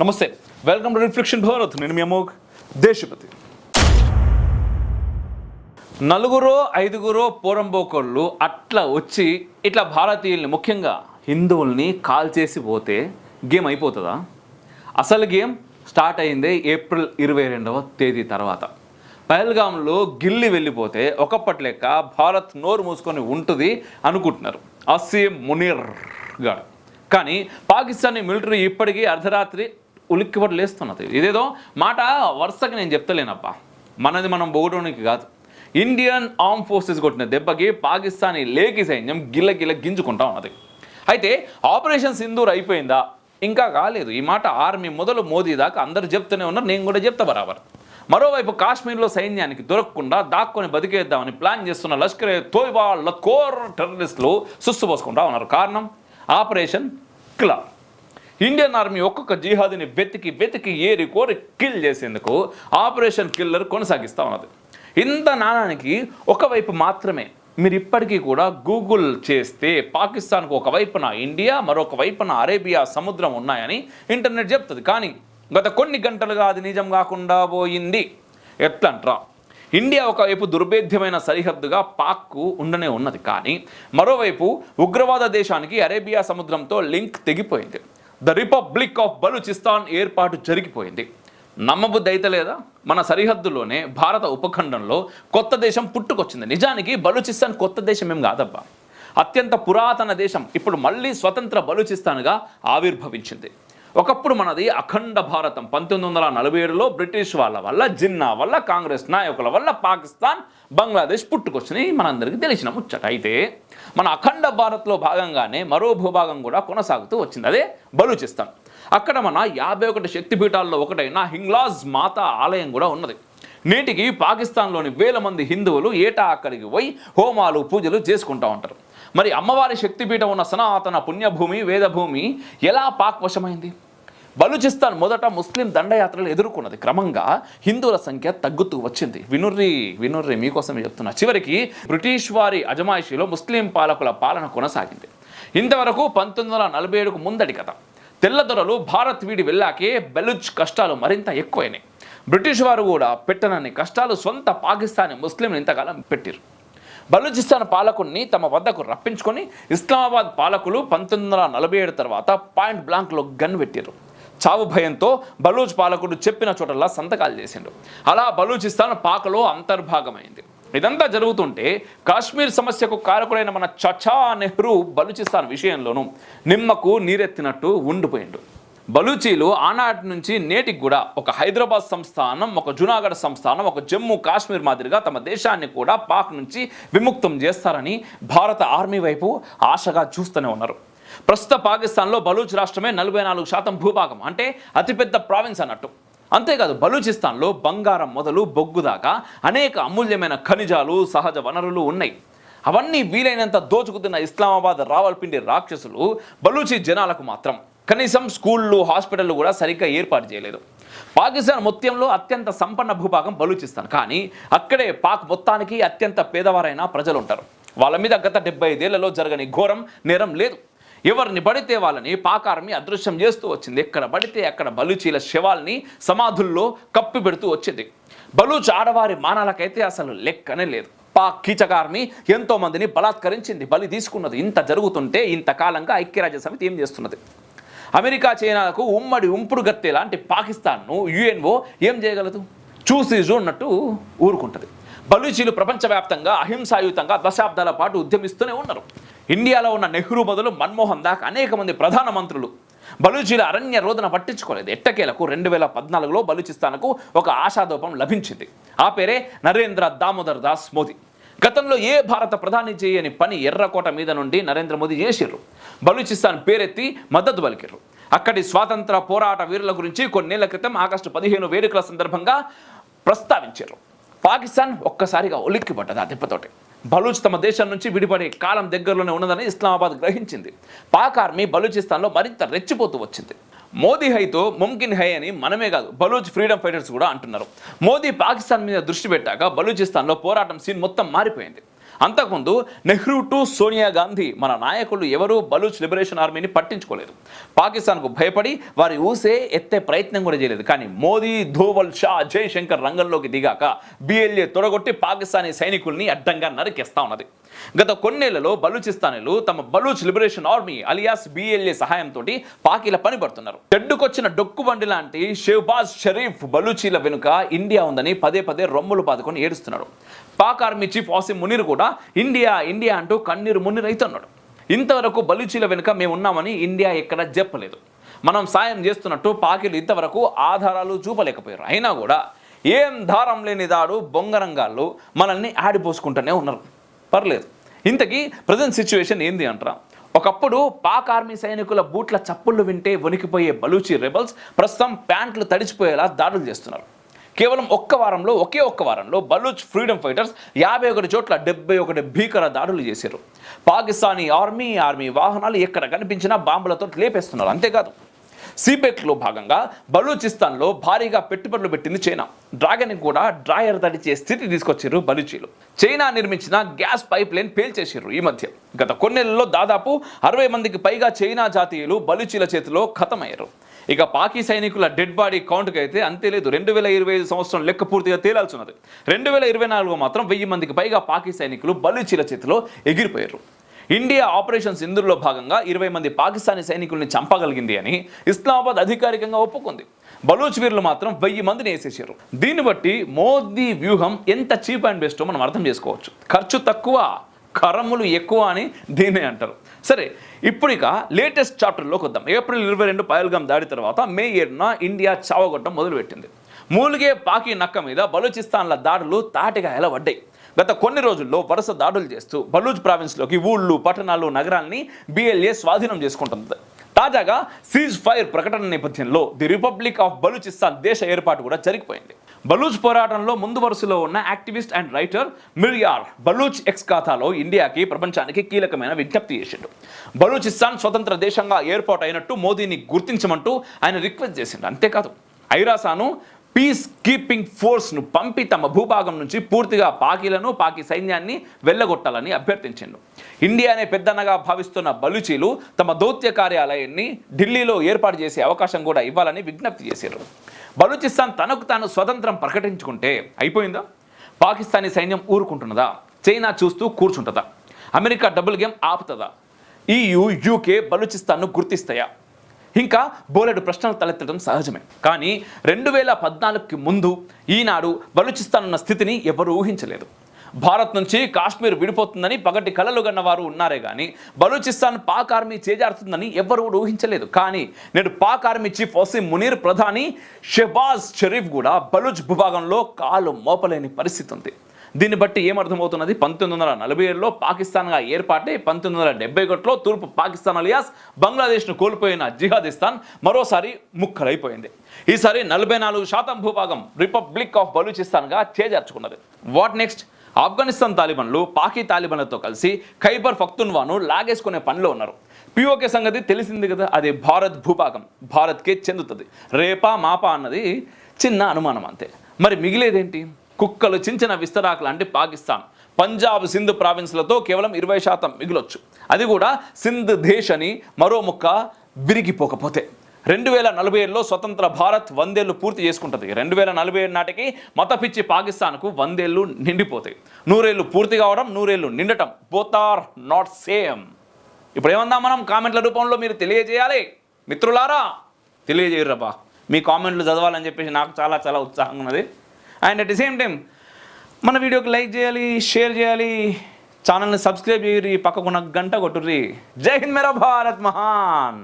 నమస్తే. Welcome to reflection Bharat నేను మీ అమోఘ్. దేశపతి. నలుగురో ఐదుగురో పోరంబోకోళ్ళు అట్లా వచ్చి ఇట్లా భారతీయుల్ని ముఖ్యంగా హిందువుల్ని కాల్ చేసి పోతే గేమ్ అయిపోతుందా? అసలు గేమ్ స్టార్ట్ అయిందే ఏప్రిల్ ఇరవై రెండవ తేదీ తర్వాత. పహల్గాంలో గిల్లి వెళ్ళిపోతే ఒకప్పటి లెక్క భారత్ నోరు మూసుకొని ఉంటుంది అనుకుంటున్నారు అసీం మునీర్ గారు. కానీ పాకిస్తానీ మిలిటరీ ఇప్పటికీ అర్ధరాత్రి ఉలిక్కిపడి లేస్తున్నది ఇదేదో మాట వరుసగా నేను చెప్తలేనప్పా మనది మనం పొగడానికి కాదు. ఇండియన్ ఆర్మ్ ఫోర్సెస్ కొట్టిన దెబ్బకి పాకిస్తానీ లేకి సైన్యం గిల్ల గిల్ల గింజుకుంటా ఉన్నది. అయితే ఆపరేషన్ సింధూర్ అయిపోయిందా? ఇంకా కాలేదు. ఈ మాట ఆర్మీ మొదలు మోదీ దాకా అందరు చెప్తూనే ఉన్నారు. నేను కూడా చెప్తా బరాబర్. మరోవైపు కాశ్మీర్లో సైన్యానికి దొరకకుండా దాక్కొని బతికేద్దామని ప్లాన్ చేస్తున్న లష్కర్ తోయిబా లకోర్ టెర్రరిస్టులు సుస్సుపోసుకుంటా ఉన్నారు. కారణం ఆపరేషన్ క్లా ఇండియన్ ఆర్మీ ఒక్కొక్క జిహాదీని వెతికి వెతికి ఏరి కోరి కిల్ చేసేందుకు ఆపరేషన్ కిల్లర్ కొనసాగిస్తూ ఉన్నది. ఇంత నాణానికి ఒకవైపు మాత్రమే మీరు ఇప్పటికీ కూడా గూగుల్ చేస్తే పాకిస్తాన్కు ఒకవైపున ఇండియా మరొక వైపున అరేబియా సముద్రం ఉన్నాయని ఇంటర్నెట్ చెప్తుంది. కానీ గత కొన్ని గంటలుగా అది నిజం కాకుండా పోయింది. ఎట్లంట్రా? ఇండియా ఒకవైపు దుర్భేద్యమైన సరిహద్దుగా పాక్కు ఉండనే ఉన్నది. కానీ మరోవైపు ఉగ్రవాద దేశానికి అరేబియా సముద్రంతో లింక్ తెగిపోయింది. ద రిపబ్లిక్ ఆఫ్ బలూచిస్తాన్ ఏర్పాటు జరిగిపోయింది. నమ్మబుద్ధి అయితే లేదా? మన సరిహద్దులోనే భారత ఉపఖండంలో కొత్త దేశం పుట్టుకొచ్చింది. నిజానికి బలూచిస్తాన్ కొత్త దేశం ఏం కాదబ్బా? అత్యంత పురాతన దేశం. ఇప్పుడు మళ్ళీ స్వతంత్ర బలూచిస్తాన్గా ఆవిర్భవించింది. ఒకప్పుడు మనది అఖండ భారతం. పంతొమ్మిది వందల నలభై ఏడులో బ్రిటిష్ వాళ్ళ వల్ల జిన్నా వల్ల కాంగ్రెస్ నాయకుల వల్ల పాకిస్తాన్ బంగ్లాదేశ్ పుట్టుకొచ్చినాయి మనందరికీ తెలిసిన ముచ్చట. అయితే మన అఖండ భారత్లో భాగంగానే మరో భూభాగం కూడా కొనసాగుతూ వచ్చింది. అదే బలూచిస్తాన్. అక్కడ మన యాభై ఒకటి శక్తిపీఠాల్లో ఒకటైన హింగ్లాజ్ మాత ఆలయం కూడా ఉన్నది. నేటికి పాకిస్తాన్లోని వేల మంది హిందువులు ఏటా అక్కడికి పోయి హోమాలు పూజలు చేసుకుంటూ ఉంటారు. మరి అమ్మవారి శక్తిపీఠం ఉన్న సనాతన పుణ్యభూమి వేదభూమి ఎలా పాక్ వశమైంది? బలూచిస్తాన్ మొదట ముస్లిం దండయాత్రలు ఎదుర్కొన్నది. క్రమంగా హిందువుల సంఖ్య తగ్గుతూ వచ్చింది. వినుర్రి వినుర్రి మీకోసమే చెప్తున్నా. చివరికి బ్రిటిష్ వారి అజమాయిషీలో ముస్లిం పాలకుల పాలన కొనసాగింది. ఇంతవరకు పంతొమ్మిది వందల నలభై ఏడుకు ముందడి కథ. తెల్లదొరలు భారత్ వీడి వెళ్ళాకే బెలుచ్ కష్టాలు మరింత ఎక్కువైనాయి. బ్రిటిష్ వారు కూడా పెట్టనని కష్టాలు సొంత పాకిస్తానీ ముస్లింలు ఇంతకాలం పెట్టారు బలూచిస్తాన్ పాలకుడిని తమ వద్దకు రప్పించుకొని ఇస్లామాబాద్ పాలకులు పంతొమ్మిది వందల నలభై ఏడు తర్వాత పాయింట్ బ్లాంక్లో గన్ పెట్టారు చావు భయంతో బలూచ్ పాలకుడు చెప్పిన చోటల్లా సంతకాలు చేసిండు. అలా బలూచిస్తాన్ పాకలో అంతర్భాగమైంది. ఇదంతా జరుగుతుంటే కాశ్మీర్ సమస్యకు కారకుడైన మన చచా నెహ్రూ బలూచిస్తాన్ విషయంలోనూ నిమ్మకు నీరెత్తినట్టు ఉండిపోయిండు. బలూచీలు ఆనాటి నుంచి నేటికి కూడా ఒక హైదరాబాద్ సంస్థానం ఒక జునాగఢ్ సంస్థానం ఒక జమ్మూ కాశ్మీర్ మాదిరిగా తమ దేశాన్ని కూడా పాక్ నుంచి విముక్తం చేస్తారని భారత ఆర్మీ వైపు ఆశగా చూస్తూనే ఉన్నారు. ప్రస్తుత పాకిస్తాన్లో బలూచ్ రాష్ట్రమే నలభై నాలుగు శాతం భూభాగం అంటే అతిపెద్ద ప్రావిన్స్ అన్నట్టు. అంతేకాదు బలూచిస్తాన్లో బంగారం మొదలు బొగ్గు దాకా అనేక అమూల్యమైన ఖనిజాలు సహజ వనరులు ఉన్నాయి. అవన్నీ వీలైనంత దోచుకుతున్న ఇస్లామాబాద్ రావల్పిండి రాక్షసులు బలూచి జనాలకు మాత్రం. కనీసం స్కూళ్ళు హాస్పిటళ్ళు కూడా సరిగ్గా ఏర్పాటు చేయలేదు. పాకిస్తాన్ మొత్తంలో అత్యంత సంపన్న భూభాగం బలూచిస్తాన్. కానీ అక్కడే పాక్ మొత్తానికి అత్యంత పేదవారైన ప్రజలు ఉంటారు వాళ్ళ మీద గత డెబ్బై ఐదేళ్ళలో జరగని ఘోరం నేరం లేదు. ఎవరిని పడితే వాళ్ళని పాకారమి అదృశ్యం చేస్తూ వచ్చింది. ఎక్కడ పడితే అక్కడ బలూచీల శవాల్ని సమాధుల్లో కప్పి పెడుతూ వచ్చింది. బలూచ్ ఆడవారి మానాలకైతే అసలు లెక్కనే లేదు. పాక్ కీచక ఎంతో మందిని బలాత్కరించింది బలి తీసుకున్నది. ఇంత జరుగుతుంటే ఇంతకాలంగా ఐక్యరాజ్య సమితి ఏం చేస్తున్నది? అమెరికా చైనాకు ఉమ్మడి ఉంపుడు గత్తె లాంటి పాకిస్తాన్ను యుఎన్ఓ ఏం చేయగలదు? చూసి చూడనట్టు ఊరుకుంటుంది. బలూచీలు ప్రపంచవ్యాప్తంగా అహింసాయుతంగా దశాబ్దాల పాటు ఉద్యమిస్తూనే ఉన్నారు. ఇండియాలో ఉన్న నెహ్రూ బదులు మన్మోహన్ దాకా అనేక మంది ప్రధానమంత్రులు బలూచీల అరణ్య రోదన పట్టించుకోలేదు. ఎట్టకేలకు రెండు వేల పద్నాలుగులో బలూచిస్తాన్కు ఒక ఆశాదోపం లభించింది. ఆ పేరే నరేంద్ర దామోదర్ దాస్ మోదీ. గతంలో ఏ భారత ప్రధాని చేయని పని ఎర్రకోట మీద నుండి నరేంద్ర మోదీ చేసిర్రు? బలూచిస్తాన్ పేరెత్తి మద్దతు పలికిర్రు. అక్కడి స్వాతంత్ర పోరాట వీరుల గురించి కొన్నేళ్ళ క్రితం ఆగస్టు పదిహేను వేడుకల సందర్భంగా ప్రస్తావించారు పాకిస్తాన్ ఒక్కసారిగా ఉలిక్కిపడ్డది ఆ దెబ్బతోటి బలూచ్ తమ దేశం నుంచి విడిపడే కాలం దగ్గరలోనే ఉన్నదని ఇస్లామాబాద్ గ్రహించింది. పాక్ ఆర్మీ బలూచిస్తాన్లో మరింత రెచ్చిపోతూ వచ్చింది. మోదీ హైతో ముమ్కిన్ హై అని మనమే కాదు బలూచ్ ఫ్రీడమ్ ఫైటర్స్ కూడా అంటున్నారు. మోదీ పాకిస్తాన్ మీద దృష్టి పెట్టాక బలూచిస్తాన్లో పోరాటం సీన్ మొత్తం మారిపోయింది. అంతకుముందు నెహ్రూ టు సోనియా గాంధీ మన నాయకులు ఎవరూ బలూచ్ లిబరేషన్ ఆర్మీని పట్టించుకోలేదు. పాకిస్తాన్కు భయపడి వారి ఊసే ఎత్తే ప్రయత్నం కూడా చేయలేదు. కానీ మోదీ ధోవల్ షా జయశంకర్ రంగంలోకి దిగాక బిఎల్ఏ తొడగొట్టి పాకిస్తానీ సైనికుల్ని అడ్డంగా నరికేస్తా ఉన్నది. గత కొన్నేళ్ళలో బలూచిస్తానీలు తమ Baloch liberation army alias BLA సహాయంతో పాకిల పని పడుతున్నారు. చెడ్డుకొచ్చిన డొక్కు బండి లాంటి షేబాజ్ షరీఫ్ బలూచీల వెనుక ఇండియా ఉందని పదే పదే రొమ్ములు పాదుకొని ఏడుస్తున్నాడు పాక్ ఆర్మీ చీఫ్ ఆసిమ్ మునీర్ కూడా ఇండియా ఇండియా అంటూ కన్నీరు మున్నీర్ అవుతున్నాడు ఇంతవరకు బలూచీల వెనుక మేము ఉన్నామని ఇండియా ఎక్కడ చెప్పలేదు. మనం సాయం చేస్తున్నట్టు పాకిలు ఇంతవరకు ఆధారాలు చూపలేకపోయారు. అయినా కూడా ఏం దారం లేని దాడు బొంగరంగాళ్ళు మనల్ని ఆడిపోసుకుంటూనే ఉన్నారు. పర్లేదు. ఇంతకీ ప్రజెంట్ సిచ్యువేషన్ ఏంది అంటారా? ఒకప్పుడు పాక్ ఆర్మీ సైనికుల బూట్ల చప్పుళ్ళు వింటే వణికిపోయే బలూచి రెబల్స్ ప్రస్తుతం ప్యాంట్లు తడిచిపోయేలా దాడులు చేస్తున్నారు. కేవలం ఒక్క వారంలో ఒకే ఒక్క వారంలో బలూచ్ ఫ్రీడమ్ ఫైటర్స్ యాభై ఒకటి చోట్ల డెబ్బై ఒకటి భీకర దాడులు చేశారు. పాకిస్తానీ ఆర్మీ ఆర్మీ వాహనాలు ఎక్కడ కనిపించినా బాంబులతో లేపేస్తున్నారు. అంతేకాదు సిపెక్లో భాగంగా బలూచిస్తాన్లో భారీగా పెట్టుబడులు పెట్టింది చైనా. డ్రాగన్ కూడా డ్రాయర్ తడిచే స్థితి తీసుకొచ్చారు బలూచీలు. చైనా నిర్మించిన గ్యాస్ పైప్ లైన్ పేల్చేసారు ఈ మధ్య. గత కొన్నేళ్ళలో దాదాపు అరవై మందికి పైగా చైనా జాతీయులు బలూచీల చేతిలో ఖతమయ్యారు. ఇక పాకీ సైనికుల డెడ్ బాడీ కౌంట్కి అయితే అంతే లేదు. రెండు వేల ఇరవై ఐదు సంవత్సరం లెక్క పూర్తిగా తేలాల్సి ఉన్నది. రెండు వేల ఇరవై నాలుగు మాత్రం వెయ్యి మందికి పైగా పాకీ సైనికులు బలూచీల చేతిలో ఎగిరిపోయారు ఇండియా ఆపరేషన్స్ ఇందులో భాగంగా ఇరవై మంది పాకిస్తానీ సైనికుల్ని చంపగలిగింది అని ఇస్లామాబాద్ అధికారికంగా ఒప్పుకుంది. బలూచ్ వీరులు మాత్రం వెయ్యి మందిని వేసేసారు దీన్ని బట్టి మోదీ వ్యూహం ఎంత చీప్ అండ్ బెస్టో మనం అర్థం చేసుకోవచ్చు. ఖర్చు తక్కువ కరములు ఎక్కువ అని దీన్నే అంటారు. సరే ఇప్పుడు ఇక లేటెస్ట్ చాప్టర్లోకి వద్దాం. ఏప్రిల్ ఇరవై రెండు పయల్గాం దాడి తర్వాత మే ఏడున ఇండియా చావగొట్టం మొదలుపెట్టింది. మూలిగే పాకి నక్క మీద బలూచిస్తాన్ల దాడులు తాటిగా ఎలా పడ్డాయి గత కొన్ని రోజుల్లో వరుస దాడులు చేస్తూ బలూచ్ ప్రావిన్స్లోకి ఊళ్ళు పట్టణాలు నగరాల్ని బిఎల్ఏ స్వాధీనం చేసుకుంటుంది. తాజాగా సీజ్ ఫైర్ ప్రకటన నేపథ్యంలో ది రిపబ్లిక్ ఆఫ్ బలూచిస్తాన్ దేశ ఏర్పాటు కూడా జరిగిపోయింది. బలూచ్ పోరాటంలో ముందు వరుసలో ఉన్న activist and writer Mir Yar Baloch X ఖాతాలో ఇండియాకి ప్రపంచానికి కీలకమైన విజ్ఞప్తి చేసిండు. బలూచిస్తాన్ స్వతంత్ర దేశంగా ఏర్పాటు అయినట్టు మోదీని గుర్తించమంటూ ఆయన రిక్వెస్ట్ చేసిండు. అంతేకాదు ఐరాసాను పీస్ కీపింగ్ ఫోర్స్ను పంపి తమ భూభాగం నుంచి పూర్తిగా పాకీలను పాకి సైన్యాన్ని వెళ్ళగొట్టాలని అభ్యర్థించిండు. ఇండియానే పెద్దన్నగా భావిస్తున్న బలుచీలు తమ దౌత్య కార్యాలయాన్ని ఢిల్లీలో ఏర్పాటు చేసే అవకాశం కూడా ఇవ్వాలని విజ్ఞప్తి చేశారు. బలూచిస్తాన్ తనకు తాను స్వతంత్రం ప్రకటించుకుంటే అయిపోయిందా? పాకిస్తానీ సైన్యం ఊరుకుంటున్నదా? చైనా చూస్తూ కూర్చుంటుందా? అమెరికా డబుల్ గేమ్ ఆపుతుందా? ఈయు యూకే బలూచిస్తాన్ను గుర్తిస్తాయా? ఇంకా బోలెడు ప్రశ్నలు తలెత్తడం సహజమే. కానీ రెండు వేల పద్నాలుగుకి ముందు ఈనాడు బలూచిస్తాన్ ఉన్న స్థితిని ఎవరు ఊహించలేదు. భారత్ నుంచి కాశ్మీర్ విడిపోతుందని పగటి కలలు వారు ఉన్నారే కానీ బలూచిస్తాన్ పాక్ ఆర్మీ చేజారుతుందని ఎవరు కూడా ఊహించలేదు. కానీ నేడు పాక్ ఆర్మీ చీఫ్ వసీం మునీర్ ప్రధాని షెబాజ్ షరీఫ్ కూడా బలూచ్ భూభాగంలో కాలు మోపలేని పరిస్థితి ఉంది. దీన్ని బట్టి ఏమర్థమవుతున్నది పంతొమ్మిది వందల నలభై ఏడులో పాకిస్తాన్గా ఏర్పాటై పంతొమ్మిది వందల డెబ్బై ఒకటిలో తూర్పు పాకిస్తాన్ అలియాస్ బంగ్లాదేశ్ను కోల్పోయిన జిహాదిస్తాన్ మరోసారి ముక్కలైపోయింది. ఈసారి నలభై నాలుగు శాతం భూభాగం రిపబ్లిక్ ఆఫ్ బలూచిస్తాన్గా చేజార్చుకున్నది. What next? ఆఫ్ఘనిస్తాన్ తాలిబన్లు పాకీ తాలిబన్లతో కలిసి ఖైబర్ ఫక్తున్వాను లాగేసుకునే పనిలో ఉన్నారు. పిఓకే సంగతి తెలిసింది కదా అది భారత్ భూభాగం. భారత్కే చెందుతుంది. రేపా మాపా అన్నది చిన్న అనుమానం అంతే. మరి మిగిలేదేంటి? కుక్కలు చించిన విస్తరాకు లాంటి పాకిస్తాన్. పంజాబ్ సింధ్ ప్రావిన్స్లతో కేవలం ఇరవై శాతం మిగిలొచ్చు. అది కూడా సింధ్ దేశ్ అని మరో ముక్క విరిగిపోకపోతే. రెండు వేల నలభై ఏడులో స్వతంత్ర భారత్ వందేళ్ళు పూర్తి చేసుకుంటుంది. రెండు వేల నలభై ఏడు నాటికి మతపిచ్చి పాకిస్తాన్కు వందేళ్ళు నిండిపోతాయి నూరేళ్ళు పూర్తి కావడం నూరేళ్ళు నిండటం. Both are not same. ఇప్పుడు ఏమన్నా మనం? కామెంట్ల రూపంలో మీరు తెలియజేయాలి. మిత్రులారా తెలియజేయరబ్బా మీ కామెంట్లు చదవాలని చెప్పేసి నాకు చాలా చాలా ఉత్సాహంగా ఉన్నది. And at the same time మన వీడియోకి లైక్ చేయాలి షేర్ చేయాలి ఛానల్ని సబ్స్క్రైబ్ చేయరి పక్కకున్న గంట కొట్టుర్రి. జై హింద్ మేరా భారత్ మహాన్.